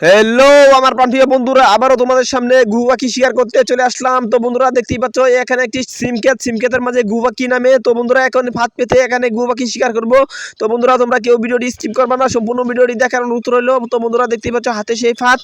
Hello আমার প্রান্তীয় বন্ধুরা, আবারও তোমাদের সামনে গুবাকি শিকার করতে চলে আসলাম। তো বন্ধুরা, দেখতেই পাচ্ছ, এখানে একটি সিমকেত সিমকেতের মাঝে গুবাকি নামে। তো বন্ধুরা, এখন ভাত পেতে এখানে গুবাকি শিকার করব। তো বন্ধুরা, তোমরা কেউ ভিডিওটি স্কিপ করবে না, সম্পূর্ণ ভিডিওটি দেখার অনুরোধ রইল। তো বন্ধুরা, দেখতেই পাচ্ছ, হাতে সেই ফাঁদ,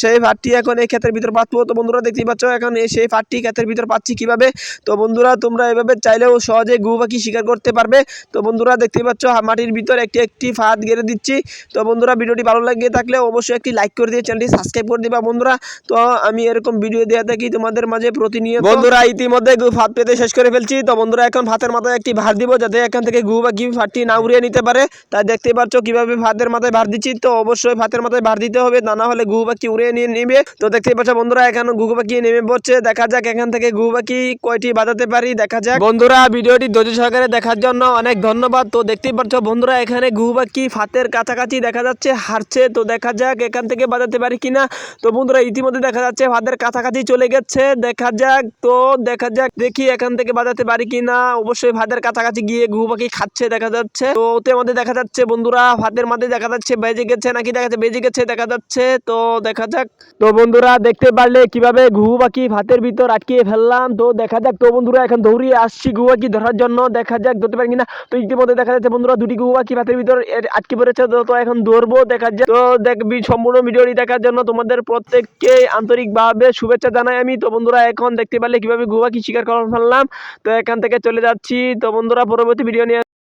সেই ফাতটি এখন এই ক্ষেতের ভিতর পাতবো। তো বন্ধুরা, দেখতেই পাচ্ছ, এখন সেই ফাতটি ক্ষেতের ভিতর পাচ্ছি কীভাবে? তো বন্ধুরা, তোমরা এভাবে চাইলেও সহজে গুবাকি শিকার করতে পারবে। তো বন্ধুরা, দেখতেই পাচ্ছ, মাটির ভিতর একটি একটি ফাত গেড়ে দিচ্ছি। তো বন্ধুরা, ভিডিওটি ভালো লাগিয়ে থাকলে অবশ্যই একটি লাইক করে দিয়ে চ্যানেলটি সাবস্ক্রাইব করে দিবা বন্ধুরা। তো আমি এরকম ভিডিও দেওয়া থাকি তোমাদের মাঝে প্রতিনিয়ত। বন্ধুরা ইতিমধ্যে গু ভাত পেতে শেষ করে ফেলছি। তো বন্ধুরা এখন ভাতের মাথায় একটি ভার দিব যাতে এখান থেকে গু বা ঘি ভাতটি না উড়িয়ে নিতে পারে। তাই দেখতে পাচ্ছ কীভাবে ভাতের মাথায় ভার দিচ্ছি। তো অবশ্যই ভাতের মাথায় ভার দিতে হবে তা না হলে গু পাখি উড়িয়ে নিয়ে নেবে। তো দেখতেই পাচ্ছ বন্ধুরা এখন গু পাখি নেমে পড়ছে। দেখা যাক এখান থেকে গু পাখি কয়টি বাজাতে পারি দেখা যাক। বন্ধুরা ভিডিওটি ধৈর্য সহকারে দেখার জন্য অনেক ধন্যবাদ। তো দেখতেই পাচ্ছ বন্ধুরা এখানে গু পাখি ফাতের কাছাকাছি দেখা যাচ্ছে হারছে। তো দেখা যাক এখান থেকে বাজাতে পারি কিনা? তো বন্ধুরা, ইতিমধ্যে দেখা যাচ্ছে ফাদের কাছাকাছি চলে গেছে। দেখা যাক তো, দেখা যাক দেখি এখান থেকে বাজাতে পারি কিনা। অবশ্যই ফাদের কাছাকাছি গিয়ে ঘু পাখি খাচ্ছে দেখা যাচ্ছে। তো ওতে মধ্যে দেখা যাচ্ছে বন্ধুরা, ফাদের মধ্যে দেখা যাচ্ছে বেজে গেছে নাকি দেখা যাচ্ছে বেজে গেছে দেখা যাচ্ছে। তো দেখা যাক। তো বন্ধুরা, দেখতে পারলে কীভাবে ঘু পাখি ভাতের ভিতর আটকিয়ে ফেললাম। তো দেখা যাক, তো বন্ধুরা, এখন দৌড়িয়ে আসছি ঘু পাখি ধরার জন্য। দেখা যাক, ধরতে পারি কিনা। তো ইতিমধ্যে দেখা যাচ্ছে বন্ধুরা, দুটি ঘু পাখি ভাতের ভিতর আটকে পড়েছে। তো এখন ধরবো দেখা যাক। তো দেখ, বি- সম্পূর্ণ ভিডিওটি দেখার জন্য তোমাদের প্রত্যেককে আন্তরিকভাবে শুভেচ্ছা জানাই আমি। তো বন্ধুরা, এখন দেখতে পারলে কীভাবে ঘু কি শিকার করে ফেললাম। তো এখান থেকে চলে যাচ্ছি। তো বন্ধুরা, পরবর্তী ভিডিও নিয়ে